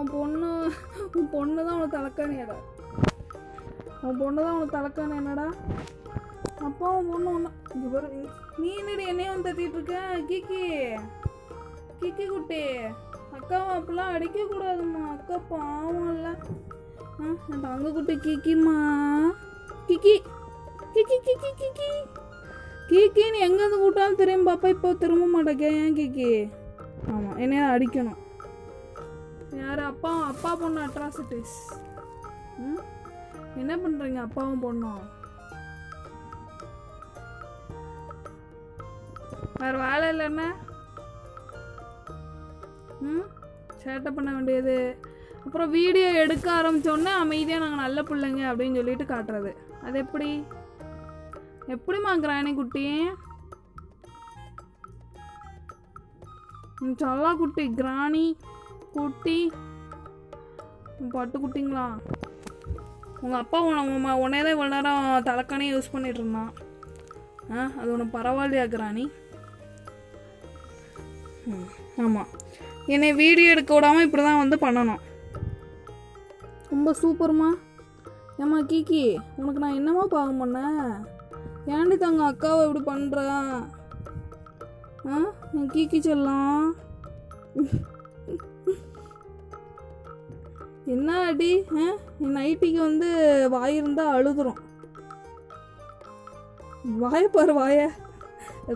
உன் பொண்ணு தான் உனக்கு தலைக்காணியாடா உன் பொண்ணு தான் உனக்கு தலைக்காணி என்னடா அப்பா உன் பொண்ணு ஒன்று இங்கே பாரு நீ என்னடி என்னையும் வந்து தட்டிட்டு இருக்க? கிக்கி. கிக்கி குட்டி. அக்காவை அப்பெல்லாம் அடிக்கக்கூடாதும்மா. அக்கா பாவம்ல ஆ என் தங்க குட்டி கிக்கிம்மா. கிக்கி. கிக்கி கிக்கி கிக்கி கிக்கின்னு எங்கேருந்து கூட்டாலும் தெரியும் பாப்பா இப்போ திரும்ப மாட்டேங்க ஏன் கிக்கி? ஆமாம் என்னைய அடிக்கணும். யார்? அப்பா அப்பா பொண்ணு அட்ராசிட்டிஸ் ம்? என்ன பண்ணுறீங்க அப்பாவும் பொண்ணும்? வேறு வேலை இல்லைன்னா ம்? சேட்டை பண்ண வேண்டியது. அப்புறம் வீடியோ எடுக்க ஆரம்பித்தோடனே அமைதியாக நாங்கள் நல்ல பிள்ளைங்க அப்படின்னு சொல்லிட்டு காட்டுறது. அது எப்படி? எப்படிம்மா கிராணி குட்டி? சொல்லா குட்டி கிராணி. குட்டி. பட்டு குட்டிங்களா உங்கள் அப்பா உன உன்னே தான் இவ்வளோ நேரம் தலைக்கானே யூஸ் பண்ணிட்டு இருந்தான். ஆ அது ஒன்று பரவாயில்லையா கிராணி? ஆமாம் என்னை வீடியோ எடுக்க விடாமல் இப்படி தான் வந்து பண்ணணும். ரொம்ப சூப்பர்மா. ஏம்மா கீக்கி உனக்கு நான் என்னம்மா பாவம் பண்ணேன்? ஏன்டி தங்க அக்காவை இப்படி பண்ணுற ஆ என் கீக்கி செல்லம். என்ன அடி ஆ நைட்டிக்கு வந்து வாய் இருந்தால் அழுதுரும். வாய பாரு வாய.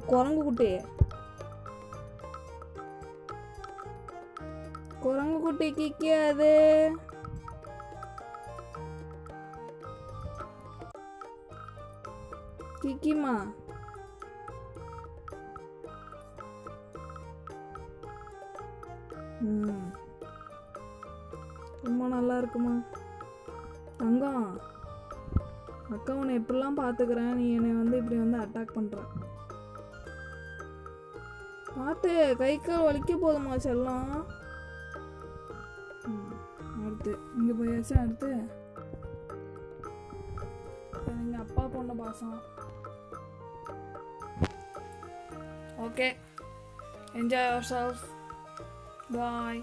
குரங்கு குட்டி குரங்கு குட்டி கிக்காது கிக்கிமா ம். ரொம்ப நல்லா இருக்குமா? தங்கம். அக்கா உன்னை எப்படிலாம் பார்த்துக்கிறேன்? நீ என்னை வந்து இப்படி வந்து அட்டாக் பண்ணுற பார்த்து கை கால் வலிக்க போதுமா செல்லம்? அடுத்து. இங்கே போயாச்சும் அடுத்து. எங்கள் அப்பா பொண்ணு பாசம். Okay enjoy yourself bye